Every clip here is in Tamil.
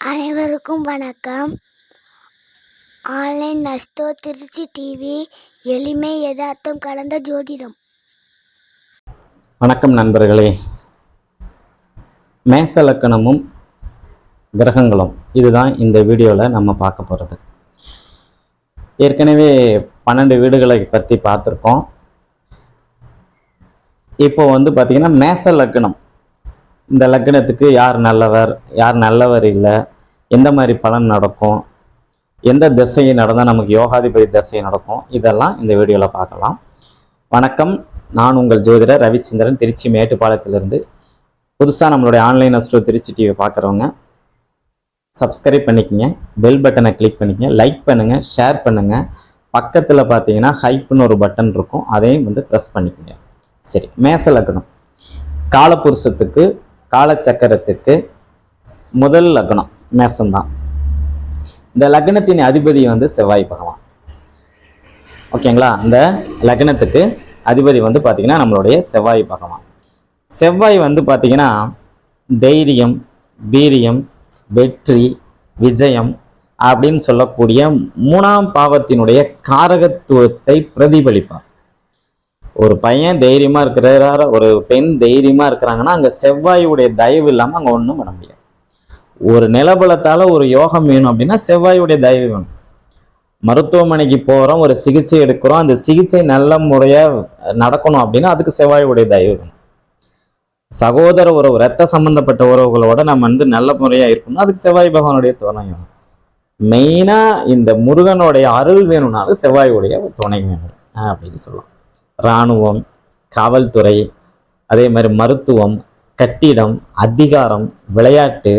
அனைவருக்கும் வணக்கம். ஆன்லைன் நஸ்தோ திருச்சி டிவி எளிமை யதார்த்தம் கலந்த ஜோதிடம். வணக்கம் நண்பர்களே. மேச லக்கணமும் கிரகங்களும் இதுதான் இந்த வீடியோவில் நம்ம பார்க்க போகிறது ஏற்கனவே பன்னெண்டு வீடுகளை பற்றி பார்த்துருக்கோம். இப்போ வந்து பார்த்திங்கன்னா மேச லக்னம் இந்த லக்னத்துக்கு யார் நல்லவர் யார் நல்லவர் இல்லை எந்த மாதிரி பலன் நடக்கும் எந்த திசையை நடந்தால் நமக்கு யோகாதிபதி திசை நடக்கும் இதெல்லாம் இந்த வீடியோவில் பார்க்கலாம். வணக்கம் நான் உங்கள் ஜோதிடர் ரவிச்சந்திரன் திருச்சி மேட்டுப்பாளையத்திலிருந்து. புதுசாக நம்மளுடைய ஆன்லைன் அஸ்ட்ரோ திருச்சி டிவி பார்க்குறவங்க சப்ஸ்கிரைப் பண்ணிக்கங்க பெல் பட்டனை கிளிக் பண்ணிக்கங்க லைக் பண்ணுங்கள் ஷேர் பண்ணுங்கள் பக்கத்தில் பார்த்தீங்கன்னா ஹைப்னு ஒரு பட்டன் இருக்கும் அதையும் வந்து ப்ரெஸ் பண்ணிக்கோங்க. சரி மேச லக்னம். காலபுருஷத்துக்கு காலச்சக்கரத்துக்கு முதல் லக்னம் மேசம்தான். இந்த லக்னத்தின் அதிபதி வந்து செவ்வாய் பகவான். ஓகேங்களா? இந்த லக்னத்துக்கு அதிபதி வந்து பார்த்தீங்கன்னா நம்மளுடைய செவ்வாய் பகவான். செவ்வாய் வந்து பார்த்தீங்கன்னா தைரியம் வீரியம் வெற்றி விஜயம் அப்படின்னு சொல்லக்கூடிய மூணாம் பாவத்தினுடைய காரகத்துவத்தை பிரதிபலிப்பார். ஒரு பையன் தைரியமா இருக்கிறார ஒரு பெண் தைரியமா இருக்கிறாங்கன்னா அங்க செவ்வாயுடைய தயவு இல்லாம அங்க ஒண்ணும் பண்ண முடியாது. ஒரு நிலபலத்தால ஒரு யோகம் வேணும் அப்படின்னா செவ்வாயுடைய தயவு வேணும். மருத்துவமனைக்கு போறோம் ஒரு சிகிச்சை எடுக்கிறோம் அந்த சிகிச்சை நல்ல முறையா நடக்கணும் அப்படின்னா அதுக்கு செவ்வாயுடைய தயவு வேணும். சகோதர உறவு ரத்த சம்பந்தப்பட்ட உறவுகளோட நம்ம வந்து நல்ல முறையா இருக்கணும் அதுக்கு செவ்வாய் பகவானுடைய துணை வேணும். மெயினா இந்த முருகனுடைய அருள் வேணும்னாலும் செவ்வாயுடைய துணை வேணும் அப்படின்னு சொல்லலாம். இராணுவம் காவல்துறை அதே மாதிரி மருத்துவம் கட்டிடம் அதிகாரம் விளையாட்டு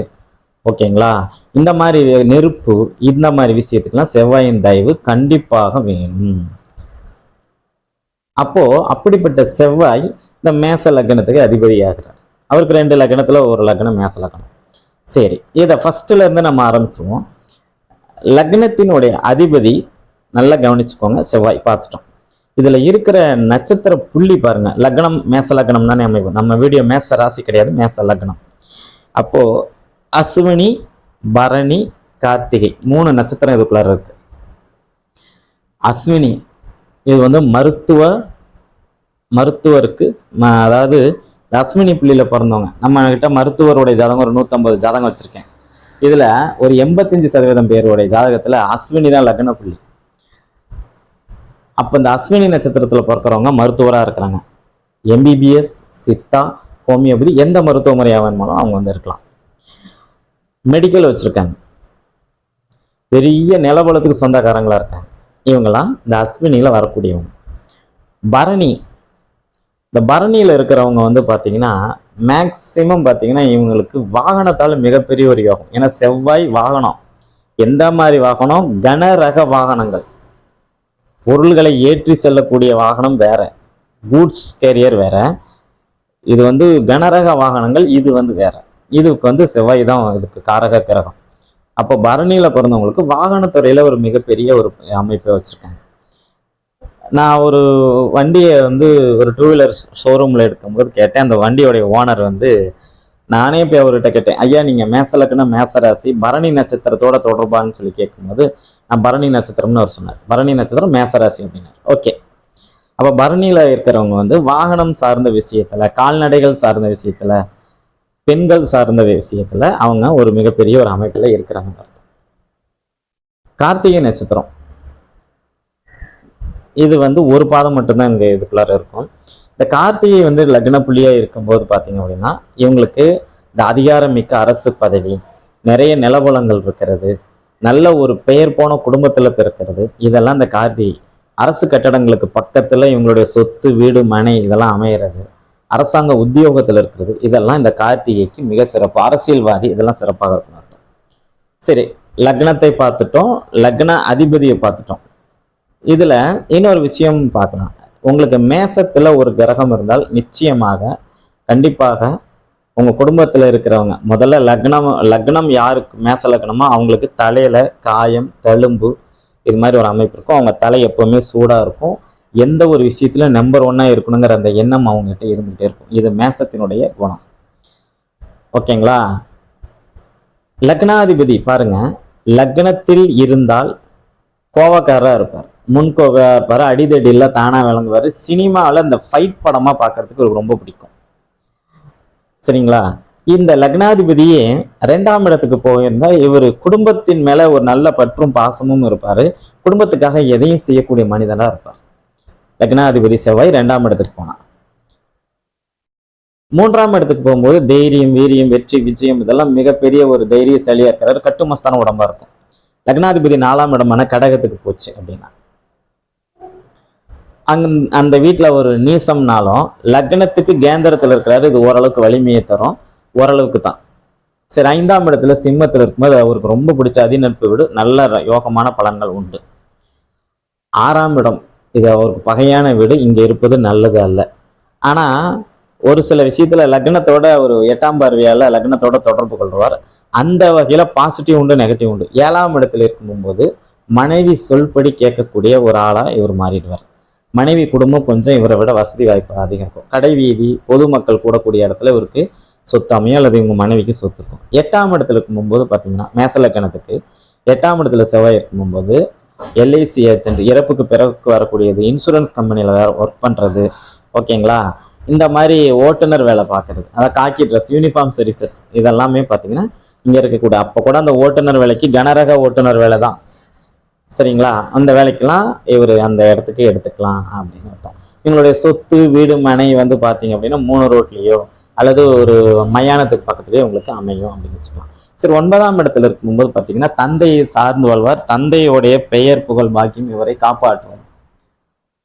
ஓகேங்களா? இந்த மாதிரி நெருப்பு இந்த மாதிரி விஷயத்துக்கெல்லாம் செவ்வாயின் தயவு கண்டிப்பாக வேணும். அப்போ அப்படிப்பட்ட செவ்வாய் இந்த மேச லக்னத்துக்கு அதிபதியாகிறார். அவருக்கு ரெண்டு லக்னத்தில் ஒரு லக்னம் மேச லக்னம். சரி இதை ஃபஸ்ட்டுலேருந்து நம்ம ஆரம்பிச்சுவோம். லக்னத்தினுடைய அதிபதி நல்லா கவனிச்சுக்கோங்க செவ்வாய் பார்த்துட்டோம். இதில் இருக்கிற நட்சத்திர புள்ளி பாருங்க. லக்னம் மேச லக்னம் தானே அமைப்பு நம்ம வீடியோ மேச ராசி கிடையாது மேச லக்னம். அப்போது அஸ்வினி பரணி கார்த்திகை மூணு நட்சத்திரம் இதுக்குள்ளார இருக்கு. அஸ்வினி இது வந்து மருத்துவ மருத்துவருக்கு அதாவது இந்த அஸ்வினி புள்ளியில் பிறந்தவங்க. நம்ம கிட்ட மருத்துவருடைய ஜாதகம் ஒரு நூற்றம்பது ஜாதகம் வச்சுருக்கேன். இதில் ஒரு எண்பத்தஞ்சு சதவீதம் பேருடைய ஜாதகத்தில் அஸ்வினி தான் லக்ன புள்ளி. அப்போ இந்த அஸ்வினி நட்சத்திரத்தில் பிறக்கிறவங்க மருத்துவராக இருக்கிறாங்க. எம்பிபிஎஸ் சித்தா ஹோமியோபதி எந்த மருத்துவ முறையாக வேணுமாலும் அவங்க வந்து இருக்கலாம். மெடிக்கல் வச்சுருக்காங்க. பெரிய நிலபலத்துக்கு சொந்தக்காரங்களாக இருக்காங்க. இவங்கெல்லாம் இந்த அஸ்வினியில் வரக்கூடியவங்க. பரணி. இந்த பரணியில் இருக்கிறவங்க வந்து பார்த்தீங்கன்னா மேக்சிமம் பார்த்தீங்கன்னா இவங்களுக்கு வாகனத்தால் மிகப்பெரிய ஒரு யோகம். ஏன்னா செவ்வாய் வாகனம். எந்த மாதிரி வாகனம்? கனரக வாகனங்கள். பொருள்களை ஏற்றி செல்லக்கூடிய வாகனம் வேற. கூட்ஸ் கேரியர் வேற. இது வந்து கனரக வாகனங்கள் இது வந்து வேற. இதுக்கு வந்து செவ்வாய் தான் இதுக்கு காரக கிரகம். அப்போ பரணியில் பிறந்தவங்களுக்கு வாகனத்துறையில் ஒரு மிகப்பெரிய ஒரு அமைப்பை வச்சுருக்காங்க. நான் ஒரு வண்டியை வந்து ஒரு டூ வீலர் ஷோரூமில் எடுக்கும்போது கேட்டேன். அந்த வண்டியோடைய ஓனர் வந்து நானே போய் அவர்கிட்ட கேட்டேன் ஐயா நீங்கள் மேசலக்குன்னா மேசராசி பரணி நட்சத்திரத்தோட தொடர்பான்னு சொல்லி கேட்கும்போது நான் பரணி நட்சத்திரம்னு அவர் சொன்னார். பரணி நட்சத்திரம் மேசராசி அப்படின்னார். ஓகே. அப்போ பரணியில் இருக்கிறவங்க வந்து வாகனம் சார்ந்த விஷயத்தில் கால்நடைகள் சார்ந்த விஷயத்தில் பெண்கள் சார்ந்த விஷயத்தில் அவங்க ஒரு மிகப்பெரிய ஒரு அமைப்பில் இருக்கிறாங்க அர்த்தம். கார்த்திகை நட்சத்திரம். இது வந்து ஒரு பாதம் மட்டும்தான் இங்கே இதுக்குள்ளார இருக்கும். இந்த கார்த்திகை வந்து லக்ன புள்ளியாக இருக்கும்போது பார்த்தீங்க அப்படின்னா இவங்களுக்கு இந்த அதிகாரம் மிக்க அரசு பதவி நிறைய நிலபலங்கள் இருக்கிறது நல்ல ஒரு பெயர் போன குடும்பத்தில் பிறக்கிறது இதெல்லாம் இந்த கார்த்திகை. அரசு கட்டடங்களுக்கு பக்கத்தில் இவங்களுடைய சொத்து வீடு மனை இதெல்லாம் அமையிறது அரசாங்க உத்தியோகத்தில் இருக்கிறது இதெல்லாம் இந்த கார்த்திகைக்கு மிக சிறப்பு. அரசியல்வாதி இதெல்லாம் சிறப்பாக இருக்கும் அர்த்தம் சரி லக்னத்தை பார்த்துட்டோம் லக்ன அதிபதியை பார்த்துட்டோம். இதில் இன்னொரு விஷயம் பார்க்கலாம். உங்களுக்கு மேசத்தில் ஒரு கிரகம் இருந்தால் நிச்சயமாக கண்டிப்பாக உங்கள் குடும்பத்தில் இருக்கிறவங்க முதல்ல லக்னம் லக்னம் யாருக்கு மேச லக்னமோ அவங்களுக்கு தலையில் காயம் தழும்பு இது மாதிரி ஒரு அமைப்பு இருக்கும். அவங்க தலை எப்போவுமே சூடாக இருக்கும். எந்த ஒரு விஷயத்தில் நம்பர் ஒன்னாக இருக்கணுங்கிற அந்த எண்ணம் அவங்ககிட்ட இருந்துகிட்டே இருக்கும். இது மேசத்தினுடைய குணம். ஓகேங்களா? லக்னாதிபதி பாருங்கள் லக்னத்தில் இருந்தால் கோவக்காரராக இருப்பார். முன்கோவா இருப்பார் அடிதடியில் தானா விளங்குவார். சினிமாவில் இந்த ஃபைட் படமா பார்க்கறதுக்கு இவருக்கு ரொம்ப பிடிக்கும். சரிங்களா? இந்த லக்னாதிபதியே ரெண்டாம் இடத்துக்கு போயிருந்தா இவர் குடும்பத்தின் மேல ஒரு நல்ல பற்றும் பாசமும் இருப்பாரு. குடும்பத்துக்காக எதையும் செய்யக்கூடிய மனிதனாக இருப்பார். லக்னாதிபதி செவ்வாய் ரெண்டாம் இடத்துக்கு போனார் மூன்றாம் இடத்துக்கு போகும்போது தைரியம் வீரியம் வெற்றி விஜயம் இதெல்லாம் மிகப்பெரிய ஒரு தைரியசாலியா இருக்கிறார். கட்டுமஸ்தான உடம்பா இருக்கும். லக்னாதிபதி நாலாம் இடமான கடகத்துக்கு போச்சு அப்படின்னா. அங்க அந்த வீட்டில் ஒரு நீசம்னாலும் லக்னத்துக்கு கேந்திரத்தில் இருக்கிறாரு இது ஓரளவுக்கு வலிமையை தரும். ஓரளவுக்கு தான். சரி ஐந்தாம் இடத்துல சிம்மத்தில் இருக்கும்போது அவருக்கு ரொம்ப பிடிச்ச அதிநட்பு வீடு. நல்ல யோகமான பலன்கள் உண்டு. ஆறாம் இடம். இது அவருக்கு பகையான வீடு. இங்கே இருப்பது நல்லது அல்ல. ஆனால் ஒரு சில விஷயத்தில் லக்னத்தோட ஒரு எட்டாம் பார்வையால் லக்னத்தோட தொடர்பு கொள்வார் அந்த வகையில் பாசிட்டிவ் உண்டு நெகட்டிவ் உண்டு. ஏழாம் இடத்துல இருக்கும்போது மனைவி சொல்படி கேட்கக்கூடிய ஒரு ஆளாக இவர் மாறிடுவார். மனைவி குடும்பம் கொஞ்சம் இவரை விட வசதி வாய்ப்பு அதிகம் இருக்கும். கடை வீதி பொதுமக்கள் கூடக்கூடிய இடத்துல இவருக்கு சொத்து அமையும் அல்லது இவங்க மனைவிக்கு சொத்து இருக்கும். எட்டாம் இடத்துல இருக்கும்போது பார்த்தீங்கன்னா மேசலக்கணத்துக்கு எட்டாம் இடத்துல செவ்வாய் இருக்கும்போது எல்ஐசி ஏஜென்ட் இறப்புக்கு பிறகு வரக்கூடியது இன்சூரன்ஸ் கம்பெனியில் வேறு ஒர்க் பண்ணுறது ஓகேங்களா இந்த மாதிரி ஓட்டுநர் வேலை பார்க்குறது அதாவது காக்கி ட்ரெஸ் யூனிஃபார்ம் சர்வீசஸ் இதெல்லாமே பார்த்தீங்கன்னா இங்கே இருக்கக்கூடிய அப்போ கூட அந்த ஓட்டுநர் வேலைக்கு கனரக ஓட்டுநர் வேலை தான் சரிங்களா? அந்த வேலைக்கெல்லாம் இவர் அந்த இடத்துக்கு எடுத்துக்கலாம் அப்படின்னு அர்த்தம். இவங்களுடைய சொத்து வீடு மனை வந்து பார்த்தீங்க அப்படின்னா மூணு ரோட்லேயோ அல்லது ஒரு மயானத்துக்கு பக்கத்துலேயோ உங்களுக்கு அமையும் அப்படின்னு வச்சுக்கலாம். சரி ஒன்பதாம் இடத்துல இருக்கும்போது பார்த்தீங்கன்னா தந்தையை சார்ந்து வாழ்வார். தந்தையோடைய பெயர் புகழ் பாக்கியம் இவரை காப்பாற்றும்.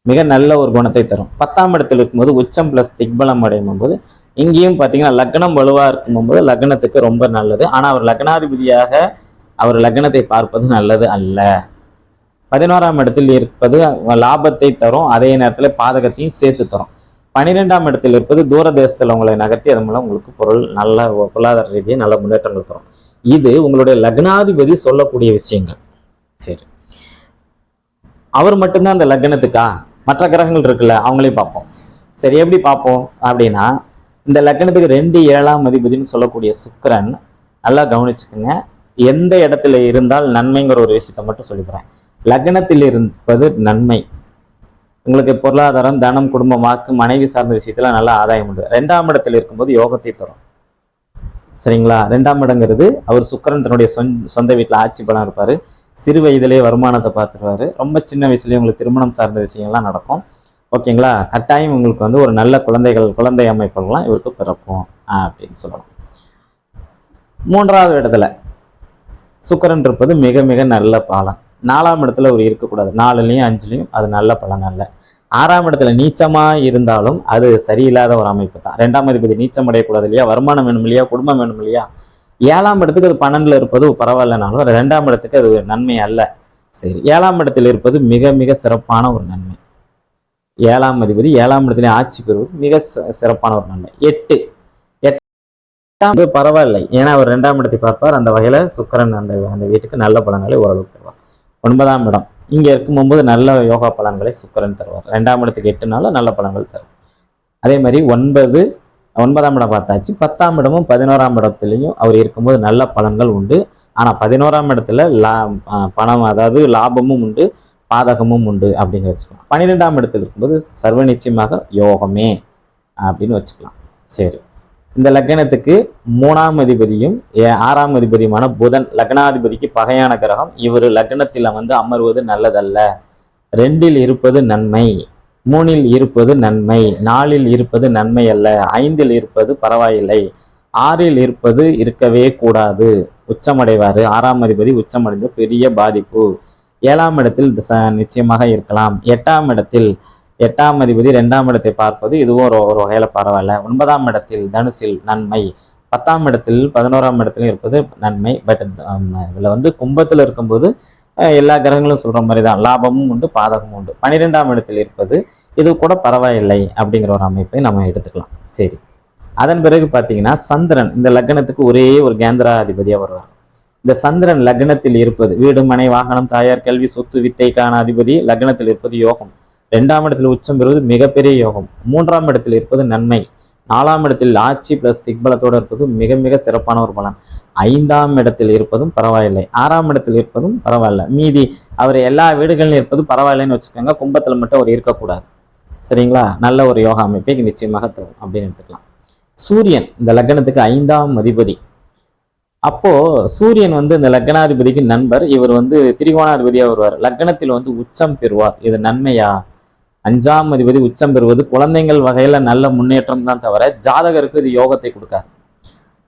மிக நல்ல ஒரு குணத்தை தரும். பத்தாம் இடத்துல இருக்கும்போது உச்சம் பிளஸ் திக்பலம் அடையும் போது இங்கேயும் பார்த்தீங்கன்னா லக்னம் வலுவாக இருக்கும்போது லக்னத்துக்கு ரொம்ப நல்லது. ஆனால் அவர் லக்னாதிபதியாக அவர் லக்னத்தை பார்ப்பது நல்லது அல்ல. பதினோராம் இடத்தில் இருப்பது லாபத்தை தரும். அதே நேரத்தில் பாதகத்தையும் சேர்த்து தரும். பன்னிரெண்டாம் இடத்தில் இருப்பது தூரதேசத்தில் உங்களை நகர்த்தி அதன் மூலம் உங்களுக்கு பொருள் நல்ல பொருளாதார ரீதியாக நல்ல முன்னேற்றங்கள் தரும். இது உங்களுடைய லக்னாதிபதி சொல்லக்கூடிய விஷயங்கள். சரி. அவர் மட்டும்தான் அந்த லக்னத்துக்கா? மற்ற கிரகங்கள் இருக்குல்ல அவங்களையும் பார்ப்போம். சரி எப்படி பார்ப்போம்? அப்படின்னா இந்த லக்னத்துக்கு ரெண்டு ஏழாம் அதிபதினு சொல்லக்கூடிய சுக்கரன் நல்லா கவனிச்சுக்கோங்க. எந்த இடத்துல இருந்தால் நன்மைங்கிற ஒரு விஷயத்தை மட்டும் சொல்லிக்கிறேன் லக்னத்தில் இருப்பது நன்மை. உங்களுக்கு பொருளாதாரம் தனம் குடும்பம் வாக்கு மனைவி சார்ந்த விஷயத்துல நல்ல ஆதாயம் உண்டு. ரெண்டாம் இடத்தில் இருக்கும்போது யோகத்தை தரும். சரிங்களா? ரெண்டாம் இடங்கிறது அவர் சுக்கிரன் தன்னுடைய சொந்த சொந்த வீட்டில் ஆட்சி பலம் இருப்பார். சிறு வயதிலேயே வருமானத்தை பார்த்துருவாரு. ரொம்ப சின்ன வயசுலேயே உங்களுக்கு திருமணம் சார்ந்த விஷயங்கள்லாம் நடக்கும். ஓகேங்களா? கட்டாயம் உங்களுக்கு வந்து ஒரு நல்ல குழந்தைகள் குழந்தை அமைப்புகள்லாம் இவருக்கு பிறக்கும் அப்படின்னு சொல்லலாம். மூன்றாவது இடத்துல சுக்கரன் இருப்பது மிக மிக நல்ல பாலம். நாலாம் இடத்துல ஒரு இருக்கக்கூடாது. நாலுலையும் அஞ்சுலையும் அது நல்ல பலன் அல்ல. ஆறாம் இடத்துல நீச்சமாக இருந்தாலும் அது சரியில்லாத ஒரு அமைப்பு தான். ரெண்டாம் அதிபதி நீச்சம் அடையக்கூடாது இல்லையா? வருமானம் வேணும் இல்லையா? குடும்பம் வேணும் இல்லையா? ஏழாம் இடத்துக்கு அது பன்னெண்டில் இருப்பது பரவாயில்லனாலும் ரெண்டாம் இடத்துக்கு அது நன்மை அல்ல. சரி ஏழாம் இடத்தில் இருப்பது மிக மிக சிறப்பான ஒரு நன்மை. ஏழாம் அதிபதி ஏழாம் இடத்துல ஆட்சி பெறுவது மிக சிறப்பான ஒரு நன்மை. எட்டு. எட்டாம் பரவாயில்லை. ஏன்னா அவர் ரெண்டாம் இடத்தை பார்ப்பார். அந்த வகையில் சுக்கரன் அந்த அந்த வீட்டுக்கு நல்ல பலன்களை ஓரளவுக்கு தருவார். ஒன்பதாம் இடம். இங்கே இருக்கும்போது நல்ல யோகா பலன்களை சுக்கரன் தருவார். ரெண்டாம் இடத்துக்கு எட்டுனால நல்ல பலன்கள் தரும். அதே மாதிரி ஒன்பது ஒன்பதாம் இடம் பார்த்தாச்சு. பத்தாம் இடமும் பதினோராம் இடத்துலையும் அவர் இருக்கும்போது நல்ல பலன்கள் உண்டு. ஆனால் பதினோராம் இடத்துல லா பணம் அதாவது லாபமும் உண்டு பாதகமும் உண்டு அப்படின்னு வச்சுக்கலாம். பன்னிரெண்டாம் இடத்துல இருக்கும்போது சர்வ நிச்சயமாக யோகமே அப்படின்னு வச்சுக்கலாம். சரி. இந்த லக்னத்துக்கு மூணாம் அதிபதியும் ஆறாம் அதிபதியுமான புதன் லக்னாதிபதிக்கு பகையான கிரகம். இவர் லக்னத்தில் வந்து அமர்வது நல்லதல்ல. ரெண்டில் இருப்பது நன்மை மூணில் இருப்பது நன்மை நாலில் இருப்பது நன்மை அல்ல ஐந்தில் இருப்பது பரவாயில்லை. ஆறில் இருப்பது இருக்கவே கூடாது. உச்சமடைவார். ஆறாம் அதிபதி உச்சமடைந்த பெரிய பாதிப்பு. ஏழாம் இடத்தில் நிச்சயமாக இருக்கலாம். எட்டாம் இடத்தில் எட்டாம் அதிபதி ரெண்டாம் இடத்தை பார்ப்பது இதுவும் ஒரு ஒரு வகையில் பரவாயில்ல. ஒன்பதாம் இடத்தில் தனுசில் நன்மை பத்தாம் இடத்தில் பதினோராம் இடத்துல இருப்பது நன்மை. பட் இதில் வந்து கும்பத்தில் இருக்கும்போது எல்லா கிரகங்களும் சொல்கிற மாதிரி தான் லாபமும் உண்டு பாதகமும் உண்டு. பன்னிரெண்டாம் இடத்தில் இருப்பது இது கூட பரவாயில்லை அப்படிங்கிற ஒரு அமைப்பை நம்ம எடுத்துக்கலாம். சரி. அதன் பிறகு பார்த்தீங்கன்னா சந்திரன் இந்த லக்னத்துக்கு ஒரே ஒரு கேந்திராதிபதியாக வருவார். இந்த சந்திரன் லக்னத்தில் இருப்பது வீடு மனை வாகனம் தாயார் கல்வி சொத்து வித்தைக்கான அதிபதி லக்னத்தில் இருப்பது யோகம். ரெண்டாம் இடத்தில் உச்சம் பெறுவது மிகப்பெரிய யோகம். மூன்றாம் இடத்தில் இருப்பது நன்மை. நாலாம் இடத்தில் ஆட்சி பிளஸ் திக்பலத்தோடு இருப்பது மிக மிக சிறப்பான ஒரு பலன். ஐந்தாம் இடத்தில் இருப்பதும் பரவாயில்லை. ஆறாம் இடத்தில் இருப்பதும் பரவாயில்ல. மீதி அவர் எல்லா வீடுகளிலும் இருப்பது பரவாயில்லைன்னு வச்சுக்கோங்க. கும்பத்தில் மட்டும் அவர் இருக்கக்கூடாது. சரிங்களா? நல்ல ஒரு யோகா அமைப்பை நிச்சயமாக தரும். அப்படின்னு எடுத்துக்கலாம். சூரியன் இந்த லக்னத்துக்கு ஐந்தாம் அதிபதி. அப்போது சூரியன் வந்து இந்த லக்னாதிபதிக்கு நண்பர். இவர் வந்து திரிகோணாதிபதியாக வருவார். லக்னத்தில் வந்து உச்சம் பெறுவார். இது நன்மையா? அஞ்சாம் அதிபதி உச்சம் பெறுவது குழந்தைங்கள் வகையில் நல்ல முன்னேற்றம் தான் தவிர ஜாதகருக்கு இது யோகத்தை கொடுக்காது.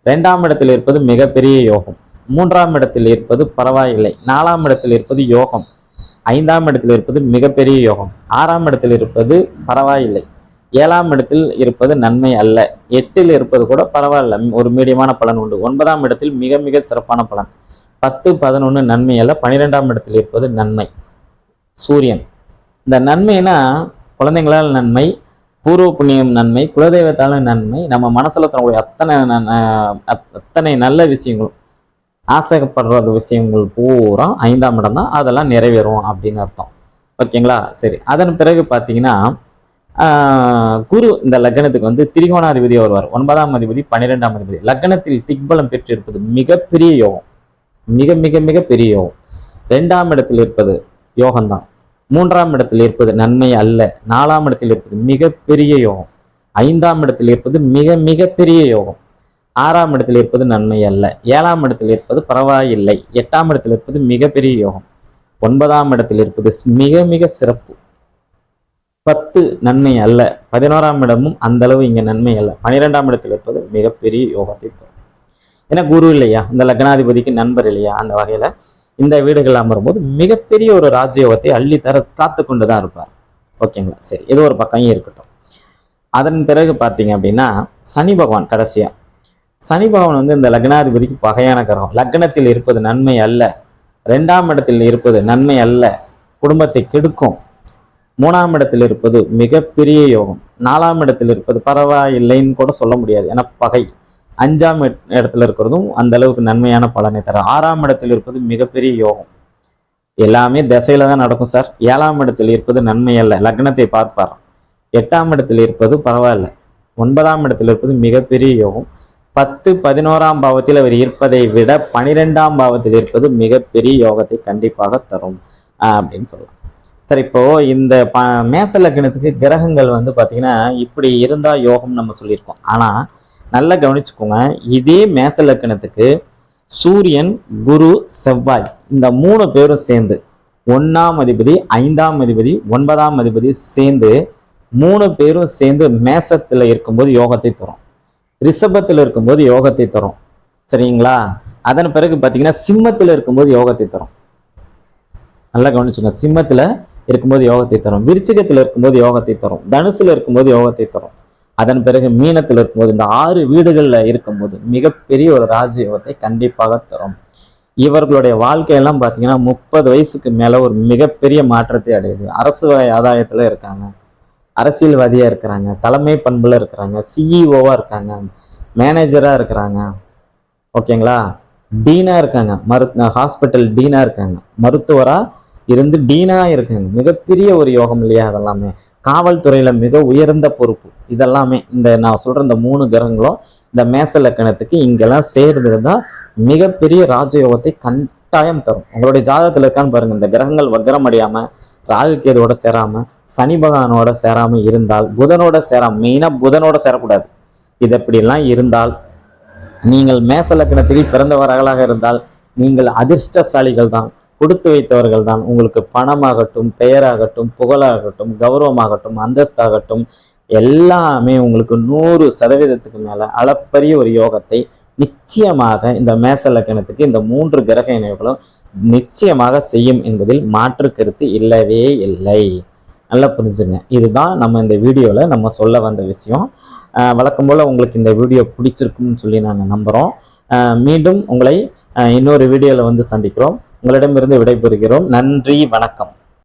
ரெண்டாம் இடத்தில் இருப்பது மிகப்பெரிய யோகம். மூன்றாம் இடத்தில் இருப்பது பரவாயில்லை. நாலாம் இடத்தில் இருப்பது யோகம். ஐந்தாம் இடத்தில் இருப்பது மிகப்பெரிய யோகம். ஆறாம் இடத்தில் இருப்பது பரவாயில்லை. ஏழாம் இடத்தில் இருப்பது நன்மை அல்ல. எட்டில் இருப்பது கூட பரவாயில்ல. ஒரு மீடியமான பலன் உண்டு. ஒன்பதாம் இடத்தில் மிக மிக சிறப்பான பலன். பத்து பதினொன்று நன்மை அல்ல. பன்னிரெண்டாம் இடத்தில் இருப்பது நன்மை. சூரியன். இந்த நன்மைனா குழந்தைங்களால் நன்மை பூர்வ புண்ணியம் நன்மை குலதெய்வத்தால நன்மை நம்ம மனசுல தரக்கூடிய அத்தனை நன்- அத்தனை நல்ல விஷயங்களும் ஆசைப்படுற விஷயங்கள் பூரா ஐந்தாம் இடம் தான். அதெல்லாம் நிறைவேறும் அப்படின்னு அர்த்தம். ஓகேங்களா? சரி. அதன் பிறகு பார்த்தீங்கன்னா குரு இந்த லக்னத்துக்கு வந்து திரிகோணாதிபதி வருவார். ஒன்பதாம் அதிபதி பன்னிரெண்டாம் அதிபதி. லக்னத்தில் திக்பலம் பெற்றிருப்பது மிகப்பெரிய யோகம். மிக மிக மிக பெரிய யோகம். ரெண்டாம் இடத்தில் இருப்பது யோகம்தான். மூன்றாம் இடத்தில் இருப்பது நன்மை அல்ல. நாலாம் இடத்தில் இருப்பது மிகப்பெரிய யோகம். ஐந்தாம் இடத்தில் இருப்பது மிக மிகப்பெரிய யோகம். ஆறாம் இடத்தில் இருப்பது நன்மை அல்ல. ஏழாம் இடத்தில் இருப்பது பரவாயில்லை. எட்டாம் இடத்தில் இருப்பது மிகப்பெரிய யோகம். ஒன்பதாம் இடத்தில் இருப்பது மிக மிக சிறப்பு. பத்து நன்மை அல்ல. பதினோராம் இடமும் அந்த அளவு இங்க நன்மை அல்ல. பன்னிரெண்டாம் இடத்தில் இருப்பது மிகப்பெரிய யோகத்தை தரும். ஏன்னா குரு இல்லையா? இந்த லக்னாதிபதிக்கு நண்பர் இல்லையா? அந்த வகையில இந்த வீடுகள் அமரும்போது மிகப்பெரிய ஒரு ராஜயோகத்தை அள்ளி தர காத்து கொண்டு தான் இருப்பார். ஓகேங்களா? சரி இது ஒரு பக்கம் இருக்கட்டும். அதன் பிறகு பார்த்தீங்க அப்படின்னா சனி பகவான் கடைசியா. சனி பகவான் வந்து இந்த லக்னாதிபதிக்கு பகையான கிரகம். லக்னத்தில் இருப்பது நன்மை அல்ல. ரெண்டாம் இடத்தில் இருப்பது நன்மை அல்ல. குடும்பத்தை கெடுக்கும். மூணாம் இடத்தில் இருப்பது மிகப்பெரிய யோகம். நாலாம் இடத்தில் இருப்பது பரவாயில்லைன்னு கூட சொல்ல முடியாது. ஏன்னா பகை. அஞ்சாம் இடத்துல இருக்கிறதும் அந்த அளவுக்கு நன்மையான பலனை தரும் ஆறாம் இடத்தில் இருப்பது மிகப்பெரிய யோகம். எல்லாமே திசையில தான் நடக்கும் சார். ஏழாம் இடத்தில் இருப்பது நன்மை அல்ல. லக்னத்தை பார்ப்பார். எட்டாம் இடத்தில் இருப்பது பரவாயில்ல. ஒன்பதாம் இடத்தில் இருப்பது மிகப்பெரிய யோகம். பத்து பதினோராம் பாவத்தில் அவர் இருப்பதை விட பனிரெண்டாம் பாவத்தில் இருப்பது மிகப்பெரிய யோகத்தை கண்டிப்பாக தரும் அப்படின்னு சொல்லலாம். சார் இப்போ இந்த ப மேச லக்னத்துக்கு கிரகங்கள் வந்து பார்த்தீங்கன்னா இப்படி இருந்தால் யோகம் நம்ம சொல்லியிருக்கோம். ஆனால் நல்லா கவனிச்சுக்கோங்க. இதே மேச லக்கணத்துக்கு சூரியன் குரு செவ்வாய் இந்த மூணு பேரும் சேர்ந்து ஒன்றாம் அதிபதி ஐந்தாம் அதிபதி ஒன்பதாம் அதிபதி சேர்ந்து மூணு பேரும் சேர்ந்து மேசத்தில் இருக்கும்போது யோகத்தை தரும். ரிஷபத்தில் இருக்கும்போது யோகத்தை தரும். சரிங்களா? அதன் பிறகு பார்த்தீங்கன்னா சிம்மத்தில் இருக்கும்போது யோகத்தை தரும். நல்லா கவனிச்சுங்க சிம்மத்தில் இருக்கும்போது யோகத்தை தரும். விருச்சிகத்தில் இருக்கும்போது யோகத்தை தரும். தனுசில் இருக்கும்போது யோகத்தை தரும். அதன் பிறகு மீனத்தில் இருக்கும்போது இந்த ஆறு வீடுகளில் இருக்கும்போது மிகப்பெரிய ஒரு ராஜயோகத்தை கண்டிப்பாக தரும். இவர்களுடைய வாழ்க்கையெல்லாம் பார்த்தீங்கன்னா முப்பது வயசுக்கு மேலே ஒரு மிகப்பெரிய மாற்றத்தை அடையுது. அரசு வகை ஆதாயத்தில் இருக்காங்க. அரசியல்வாதியாக இருக்கிறாங்க. தலைமை பண்பில் இருக்கிறாங்க. சிஇஓவாக இருக்காங்க. மேனேஜராக இருக்கிறாங்க. ஓகேங்களா? டீனாக இருக்காங்க. மரு ஹாஸ்பிட்டல் டீனாக இருக்காங்க. மருத்துவராக இருந்து டீனாக இருக்காங்க. மிகப்பெரிய ஒரு யோகம் இல்லையா அதெல்லாமே. காவல்துறையில் மிக உயர்ந்த பொறுப்பு. இதெல்லாமே இந்த நான் சொல்கிற இந்த மூணு கிரகங்களும் இந்த மேச லக்கணத்துக்கு இங்கெல்லாம் சேர்ந்திருந்தா மிகப்பெரிய ராஜயோகத்தை கட்டாயம் தரும். உங்களுடைய ஜாதகத்தில் இருக்கான்னு பாருங்கள் இந்த கிரகங்கள் வக்ரம் அடையாமல் ராகு சேராமல் சனி பகவானோட சேராமல் இருந்தால் புதனோட சேராம மெயினாக புதனோட சேரக்கூடாது. இது எப்படிலாம் இருந்தால் நீங்கள் மேச லக்கணத்தில் பிறந்தவர்களாக இருந்தால் நீங்கள் அதிர்ஷ்டசாலிகள் தான் கொடுத்து வைத்தவர்கள் தான் உங்களுக்கு பணமாகட்டும் பெயராகட்டும் புகழாகட்டும் கௌரவமாகட்டும் அந்தஸ்தாகட்டும் எல்லாமே உங்களுக்கு நூறு சதவீதத்துக்கு மேலே அளப்பரிய ஒரு யோகத்தை நிச்சயமாக இந்த மேச லக்கணத்துக்கு இந்த மூன்று கிரக இணைவுகளும் நிச்சயமாக செய்யும் என்பதில் மாற்று கருத்து இல்லவே இல்லை. நல்லா புரிஞ்சுங்க. இதுதான் நம்ம இந்த வீடியோவில் நம்ம சொல்ல வந்த விஷயம். வழக்கம் போல் உங்களுக்கு இந்த வீடியோ பிடிச்சிருக்கும்னு சொல்லி நாங்கள் நம்புகிறோம் மீண்டும் உங்களை இன்னொரு வீடியோவில் வந்து சந்திக்கிறோம். உங்களிடமிருந்து விடைபெறுகிறோம். நன்றி வணக்கம்.